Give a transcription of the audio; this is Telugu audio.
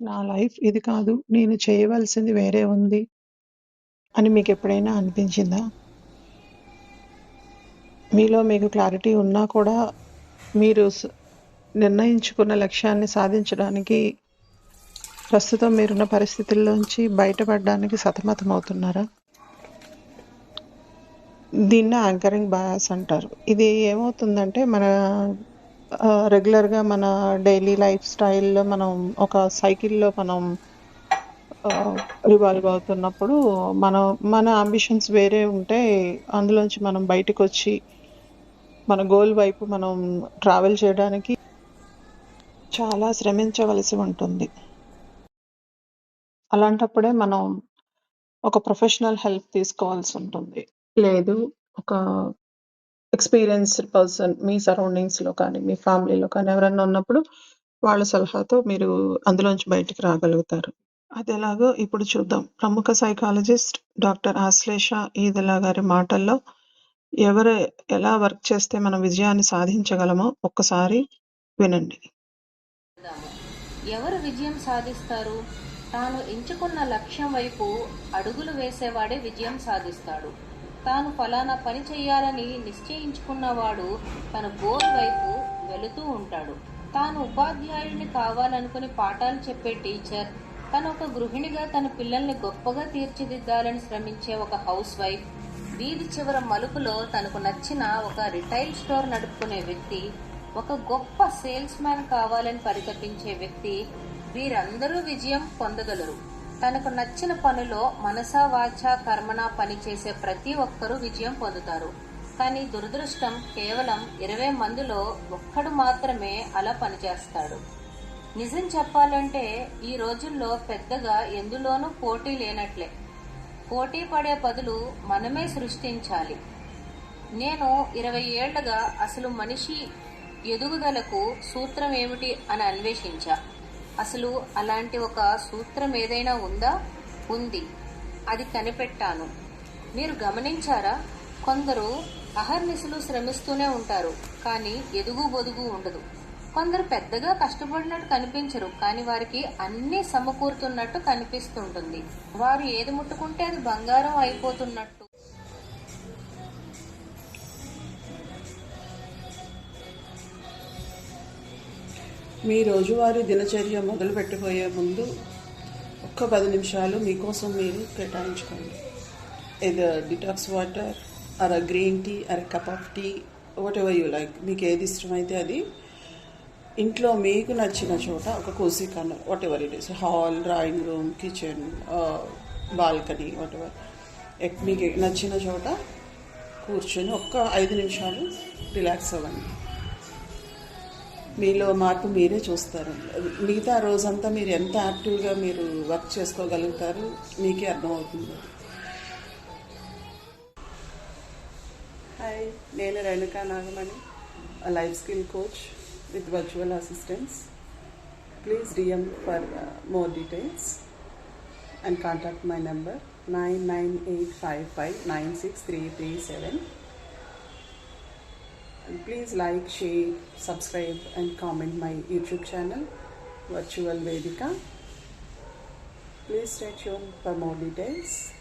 నా లైఫ్ ఇది కాదు. నేను చేయవలసింది వేరే ఉంది. అని మీకు ఎప్పుడైనా అనిపించిందా? మీలో మీకు క్లారిటీ ఉన్నా కూడా మీరు నిర్ణయించుకున్న లక్ష్యాన్ని సాధించడానికి ప్రస్తుతం మీరున్న పరిస్థితుల్లోంచి బయటపడడానికి సతమతమవుతున్నారా? దీన్ని యాంకరింగ్ బయాస్ అంటారు. ఇది ఏమవుతుందంటే మన రెగ్యులర్‌గా మన డైలీ లైఫ్ స్టైల్‌లో మనం ఒక సైకిల్‌లో మనం రివాల్వ్ అవుతున్నప్పుడు మనం మన అంబిషన్స్ వేరే ఉంటే అందులోంచి మనం బయటికొచ్చి మన గోల్ వైపు మనం ట్రావెల్ చేయడానికి చాలా శ్రమించవలసి ఉంటుంది. అలాంటప్పుడే మనం ఒక ప్రొఫెషనల్ హెల్ప్ తీసుకోవాల్సి ఉంటుంది లేదు ఒక ఎక్స్‌పీరియన్స్డ్ పర్సన్ మీ సరౌండింగ్స్‌లో కానీ, మీ ఫ్యామిలీలో కానీ ఎవరైనా ఉన్నప్పుడు వాళ్ళ సలహాతో మీరు అందులోంచి బయటికి రాగలుగుతారు. అదెలాగో ఇప్పుడు చూద్దాం. ప్రముఖ సైకాలజిస్ట్ డాక్టర్ ఆశ్లేష ఈదలా గారి మాటల్లో ఎవరు ఎలా వర్క్ చేస్తే మనం విజయాన్ని సాధించగలమో ఒక్కసారి వినండి. ఎవరు విజయం సాధిస్తారు తాను ఎంచుకున్న లక్ష్యం వైపు అడుగులు వేసేవాడే విజయం సాధిస్తాడు తాను ఫలానా పని చేయాలని నిశ్చయించుకున్నవాడు తన గోల్ వైపు వెళుతూ ఉంటాడు. తాను ఉపాధ్యాయుడిని కావాలనుకుని పాఠాలు చెప్పే టీచర్. తను ఒక గృహిణిగా తన పిల్లల్ని గొప్పగా తీర్చిదిద్దాలని శ్రమించే ఒక హౌస్ వైఫ్. వీధి చివర మలుపులో తనకు నచ్చిన ఒక రిటైల్ స్టోర్ నడుపుకునే వ్యక్తి ఒక గొప్ప సేల్స్ మ్యాన్ కావాలని పరితపించే వ్యక్తి. వీరందరూ విజయం పొందగలరు. తనకు నచ్చిన పనిలో మనసా వాచ కర్మణ పని చేసే ప్రతి ఒక్కరూ విజయం పొందుతారు. కానీ దురదృష్టం కేవలం ఇరవై మందిలో ఒక్కడు మాత్రమే అలా పనిచేస్తాడు. నిజం చెప్పాలంటే ఈ రోజుల్లో పెద్దగా ఎందులోనూ పోటీ లేనట్లే. పోటీ పడే బదులు మనమే సృష్టించాలి. నేను ఇరవై ఏళ్ళుగా అసలు మనిషి ఎదుగుదలకు సూత్రం ఏమిటి అని అన్వేషించా. అసలు అలాంటి ఒక సూత్రం ఏదైనా ఉందా? ఉంది. అది కనిపెట్టాను. మీరు గమనించారా? కొందరు అహర్నిశలు శ్రమిస్తూనే ఉంటారు కానీ ఎదుగు బొదుగు ఉండదు. కొందరు పెద్దగా కష్టపడినట్టు కనిపించరు కానీ వారికి అన్నీ సమకూరుతున్నట్టు కనిపిస్తుంటుంది. వారు ఏది ముట్టుకుంటే అది బంగారం అయిపోతున్నట్టు. మీ రోజువారీ దినచర్య మొదలు పెట్టబోయే ముందు ఒక్క పది నిమిషాలు మీకోసం మీరు కేటాయించుకోండి. ఏదో డిటాక్స్ వాటర్ అర గ్రీన్ టీ అర cup of tea whatever you like మీకు ఏది ఇష్టమైతే అది. ఇంట్లో మీకు నచ్చిన చోట ఒక cosy corner whatever it is hall drawing room kitchen balcony whatever మీకు నచ్చిన చోట కూర్చొని ఒక్క ఐదు నిమిషాలు రిలాక్స్ అవ్వండి. మీలో మార్పు మీరే చూస్తారు. మిగతా రోజంతా మీరు ఎంత యాక్టివ్గా మీరు వర్క్ చేసుకోగలుగుతారు మీకే అర్థమవుతుంది. హాయ్ నేను Renuka Nagamani life skill coach with virtual assistance please DM for more details and contact my number nine nine eight five five nine six three three seven And please like, share, subscribe, and comment my YouTube channel, Virtual Vedika. Please stay tuned for more details.